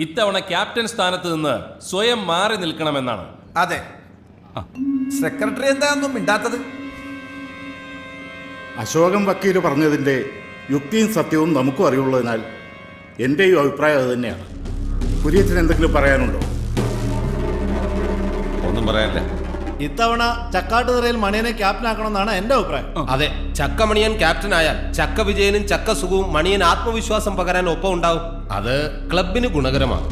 ഇത്തവണ ക്യാപ്റ്റൻ സ്ഥാനത്ത് നിന്ന് സ്വയം മാറി നിൽക്കണമെന്നാണ്. അതെ. സെക്രട്ടറി എന്താണെന്നും മിണ്ടാത്തത്? അശോകം വക്കീൽ പറഞ്ഞതിന്റെ യുക്തിയും സത്യവും നമുക്കും അറിയുള്ളതിനാൽ എന്റെയും അഭിപ്രായം അത് തന്നെയാണ്. കുര്യച്ചന് എന്തെങ്കിലും പറയാനുണ്ടോ? ഒന്നും പറയാനില്ല. ഇത്തവണ ചക്കാട്ടുതറയിൽ മണിയനെ ക്യാപ്റ്റൻ ആക്കണമെന്നാണ് എന്റെ അഭിപ്രായം. അതെ ചക്ക മണിയൻ ക്യാപ്റ്റൻ ആയാൽ ചക്ക വിജയനും ചക്ക സുഖവും മണിയൻ ആത്മവിശ്വാസം പകരാൻ ഒപ്പം ഉണ്ടാവും അത് ക്ലബിന് ഗുണകരമാണ്.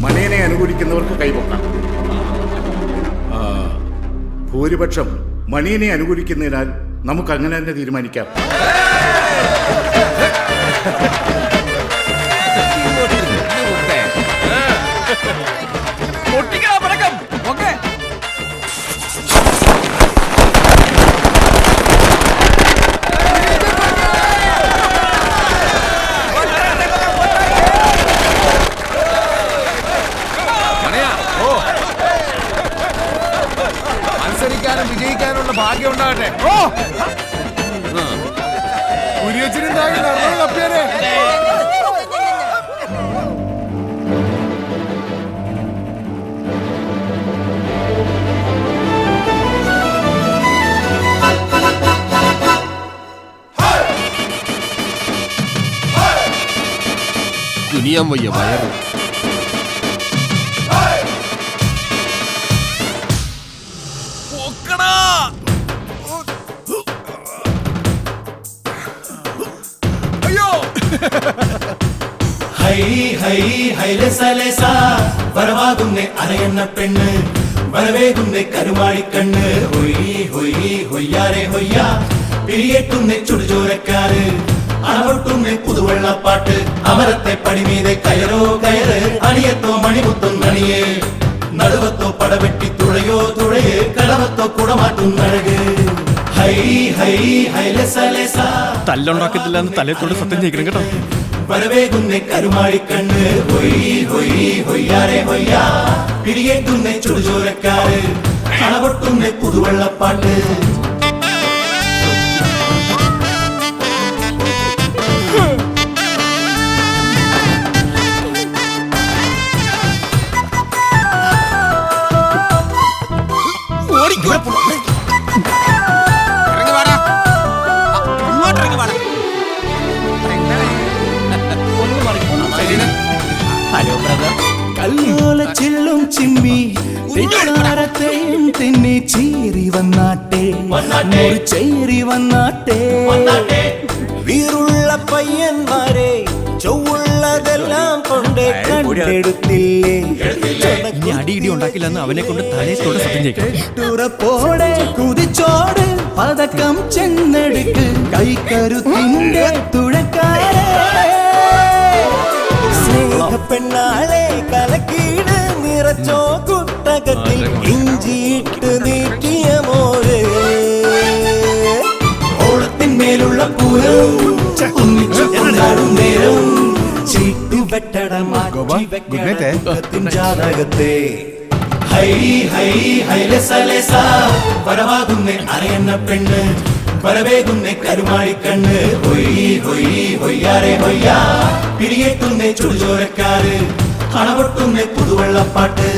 മണിയനെ അനുകൂലിക്കുന്നവർക്ക് കൈപൊക്കാം ആ, ഭൂരിപക്ഷം മണിയനെ അനുകൂലിക്കുന്നതിനാൽ നമുക്ക് അങ്ങനെ തന്നെ തീരുമാനിക്കാം. മത്സരിക്കാനും വിജയിക്കാനുള്ള ഭാഗ്യം ഉണ്ടാകട്ടെ കുനിയാൻ വയ്യ വയറ് പെണ്ണ്. പുതുവെള്ളപ്പാട്ട്. അമരത്തെ പടിമീതെ കയറോ കയറ്. അണിയത്തോ മണിമുത്തും മണിയേ. നടുവത്തോ പടവെട്ടി തുഴയോ തുഴയേ. കടവത്തോ കുടമാറ്റും തല്ലുണ്ടാക്കത്തില്ല എന്ന് തൊട്ട് സത്യം ചെയ്യിക്കണം കേട്ടോ. വരവേകുന്നേ കരുമാടിക്കണ്ണ് ഹൊയ് ഹൊയ് ഹൊയ്യാരെ ഹൊയ്യാ പിരിയേറ്റുന്നേ ചുടുചോരക്കാര് അണപൊട്ടുന്നേ പുതുവെള്ളപ്പാട്ട് കല്ലോലച്ചില്ലും തെറ്റാരത്തെയും തിന്നി ചീറി വന്നാട്ടെ. ചേരി വന്നാട്ടെ. വീറുള്ള പയ്യന്മാരെ ചൊവ്വുള്ളതെല്ലാം കൊണ്ട് കണ്ടെടുത്തില്ലേ? ഇനി ഉണ്ടാക്കില്ലെന്ന് അവനെ കൊണ്ട് സത്യം ചെയ്യിക്കണം. കുതിച്ചോട് പതക്കം ചെന്നെടുക്ക്. കൈക്കരുത്തിന്റെ തുഴക്കാരെ. സ്നേഹപ്പെണ്ണാളെ വെക്കട ജാതകത്തെ. ഹൈ ഹൈ ഹൈലസലേസ വരവാകുന്നേ അറിയുന്ന പെണ്ണ്. വരവേകുന്നേ കരുമാടിക്കണ്ണ് ഹൊയ് ഹൊയ് ഹൊയ്യാരെ ഹൊയ്യാ. പിരിയേറ്റുന്നേ ചുടുചോരക്കാര്. അണപൊട്ടുന്നേ പുതുവെള്ളപ്പാട്ട്.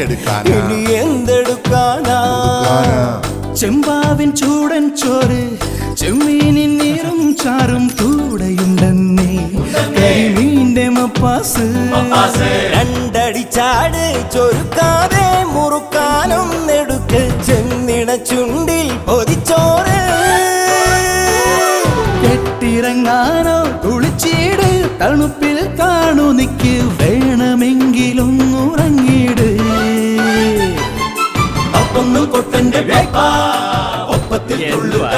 ഇനി എന്തെടുക്കാനാ? ചെമ്പാവിൻ ചൂടൻ ചോറ് ചെമ്മീനിൻ നീറും ചാറും കൂടെയുണ്ടെന്നേ. കരിമീന്റെ മപ്പാസ് രണ്ടടി ചാട് ചൊരുക്കാതെ മുറുക്കാനും നെടുക്ക് ചെന്നിട ചുണ്ടിൽ പൊതിച്ചോറ്. കെട്ടിറങ്ങാനോ കുളിച്ചീട് തണുപ്പിൽ കാണു നിക്ക്.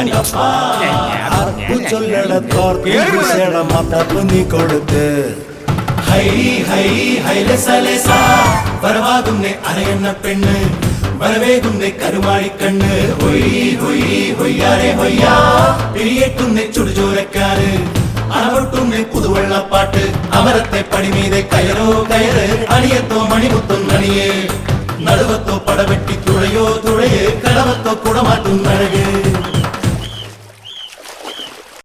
തുള്ളുകണിയപ്പ ചൊല്ലടത്തോർക്കേട മത്തപ്പ് നീ കൊടുത്ത് ഹൈ ഹൈ ഹൈലസലേസ വരവാകുന്നേ അരയന്ന പെണ്ണ് വരവേകുന്നേ കരുമാടിക്കണ്ണ് ഹൊയ് ഹൊയ് ഹൊയ്യാരെ ഹൊയ്യാ പിരിയേറ്റുന്നേ ചുടുചോരക്കാര് അണപൊട്ടുന്നേ പുതുവെള്ളപ്പാട്ട് അമരത്തെ പടിമീതെ കയറോ കയറ് അണിയത്തോ മണിമുത്തും അണിയേ നടുവത്തോ പടവെട്ടി തുഴയോ തുഴയേ കടവത്തോ കുടമാറ്റും നഴക്